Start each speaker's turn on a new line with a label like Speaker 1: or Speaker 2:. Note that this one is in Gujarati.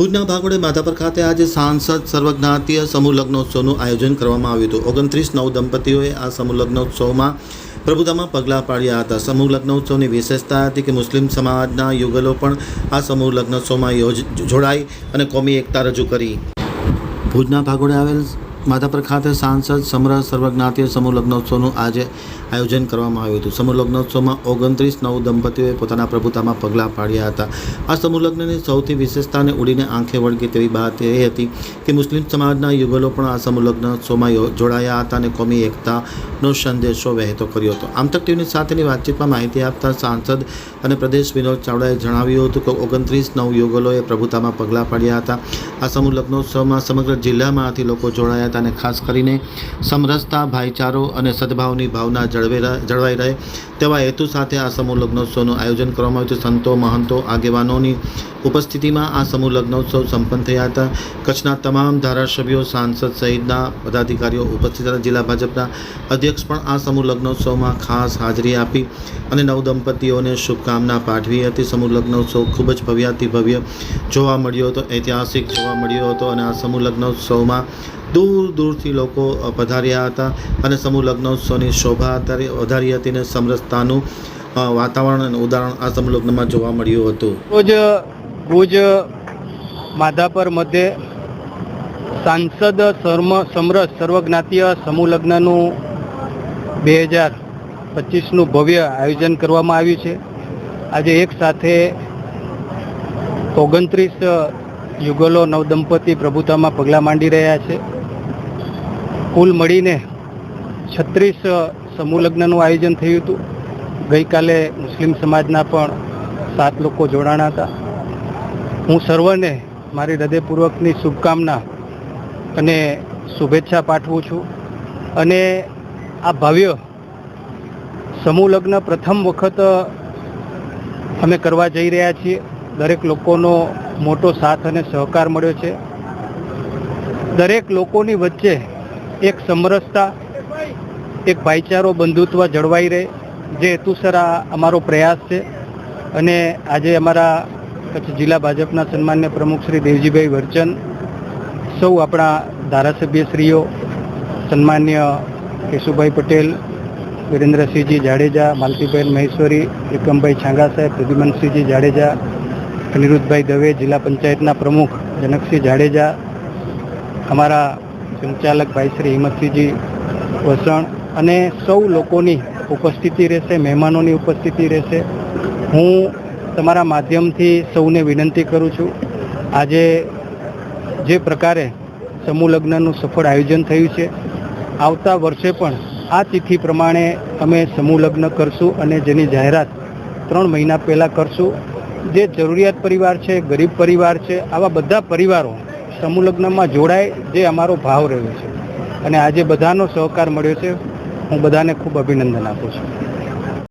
Speaker 1: ભુજના ભાગોળે માધાપર ખાતે આજે સાંસદ સર્વજ્ઞાતીય સમૂહ લગ્નોત્સવનું આયોજન કરવામાં આવ્યું હતું. ઓગણત્રીસ નવ દંપતીઓએ આ સમૂહ લગ્નોત્સવમાં પ્રભુતામાં પગલાં પાડ્યા હતા. સમૂહ લગ્નોત્સવની વિશેષતા હતી કે મુસ્લિમ સમાજના યુગલો પણ આ સમૂહ લગ્નોત્સવમાં જોડાઈ અને કોમી એકતા રજૂ કરી. ભુજના ભાગોળે આવેલ માધાપર ખાતે સાંસદ સમરસ સર્વજ્ઞાતીય સમૂહ લગ્નોત્સવનું આજે આયોજન કરવામાં આવ્યું હતું. સમૂહ લગ્નોત્સવમાં ઓગણત્રીસ નવ દંપતીઓએ પોતાના પ્રભુતામાં પગલાં પાડ્યા હતા. આ સમૂહ લગ્નની સૌથી વિશેષતાને ઉડીને આંખે વળગે તેવી વાત એ હતી કે મુસ્લિમ સમાજના યુગલો પણ આ સમૂહ લગ્નોત્સવમાં જોડાયા હતા અને કોમી એકતાનો સંદેશો વહેતો કર્યો હતો. આમતક ટીવીની સાથેની વાતચીતમાં માહિતી આપતા સાંસદ અને પ્રદેશ વિનોદ ચાવડાએ જણાવ્યું હતું કે ઓગણત્રીસ નવ યુગલોએ પ્રભુતામાં પગલાં પાડ્યા હતા. આ સમૂહ લગ્નોત્સવમાં સમગ્ર જિલ્લામાંથી લોકો જોડાયા હતા અને ખાસ કરીને સમરસતા ભાઈચારો અને સદભાવની ભાવના જળવે જળવાઈ રહે તેવા હેતુ સાથે આ સમૂહ લગ્નોત્સવનું આયોજન કરવામાં આવ્યું છે. સંતો, મહંતો, આગેવાનોની ઉપસ્થિતિમાં આ સમૂહ લગ્નોત્સવ સંપન્ન થયા હતા. કચ્છના તમામ ધારાસભ્યો, સાંસદ સહિતના પદાધિકારીઓ ઉપસ્થિત હતા. જિલ્લા ભાજપના અધ્યક્ષ પણ આ સમૂહ લગ્નોત્સવમાં ખાસ હાજરી આપી અને નવ દંપતીઓને શુભકામના પાઠવી હતી. સમૂહ લગ્નોત્સવ ખૂબ જ ભવ્યાતિ ભવ્ય જોવા મળ્યો હતો. ઐતિહાસિક જોવા મળ્યો હતો અને આ સમૂહ લગ્નોત્સવમાં દૂર દૂરથી લોકો પધાર્યા હતા અને સમૂહ લગ્નોત્સવની શોભા વધારી હતી અને સમરસતાનું વાતાવરણ અને ઉદાહરણ આ સમૂહ લગ્નમાં જોવા મળ્યું હતું.
Speaker 2: રોજ ભુજ માધાપર મધ્યે સાંસદ સર્મ સમરસ સર્વજ્ઞાતીય સમૂહ લગ્નનું બે હજાર પચીસનું ભવ્ય આયોજન કરવામાં આવ્યું છે. આજે એક સાથે ઓગણત્રીસ યુગલો નવદંપતિ પ્રભુતામાં પગલાં માંડી રહ્યા છે. કુલ મળીને છત્રીસ સમૂહ લગ્નનું આયોજન થયું હતું. ગઈકાલે મુસ્લિમ સમાજના પણ સાત લોકો જોડાણા હતા. હું સર્વને મારી હૃદયપૂર્વકની શુભકામના અને શુભેચ્છા પાઠવું છું. અને આ ભવ્ય સમૂહ લગ્ન પ્રથમ વખત અમે કરવા જઈ રહ્યા છીએ. દરેક લોકોનો મોટો સાથ અને સહકાર મળ્યો છે. દરેક લોકોની વચ્ચે એક સમરસતા, એક ભાઈચારો, બંધુત્વ જળવાઈ રહે, જે હેતુસર આ અમારો પ્રયાસ છે. અને આજે અમારા કચ્છ જિલ્લા ભાજપના સન્માન્ય પ્રમુખ શ્રી દેવજીભાઈ વર્ચન, સૌ આપણા ધારાસભ્યશ્રીઓ, સન્માન્ય કેશુભાઈ પટેલ, વિરેન્દ્રસિંહજી જાડેજા, માલતીબેન મહેશ્વરી, એકમભાઈ છાંગા સાહેબ, પ્રદ્યુમનસિંહજી જાડેજા અનિરુદ્ધભાઈ દવે જિલ્લા પંચાયતના પ્રમુખ જનકસિંહ જાડેજા, અમારા સંચાલક ભાઈ શ્રી હિંમતસિંહજી વસણ અને સૌ લોકોની ઉપસ્થિતિ રહેશે, મહેમાનોની ઉપસ્થિતિ રહેશે. હું તમારા માધ્યમથી સૌને વિનંતી કરું છું, આજે જે પ્રકારે સમૂહ લગ્નનું સફળ આયોજન થયું છે, આવતા વર્ષે પણ આ તિથિ પ્રમાણે અમે સમૂહ લગ્ન કરશું અને જેની જાહેરાત ત્રણ મહિના પહેલાં કરશું. જે જરૂરિયાત પરિવાર છે, ગરીબ પરિવાર છે, આવા બધા પરિવારો સમૂહ લગ્નમાં જોડાય જે અમારો ભાવ રહ્યો છે. અને આજે બધાનો સહકાર મળ્યો છે. હું બધાને ખૂબ અભિનંદન આપું છું.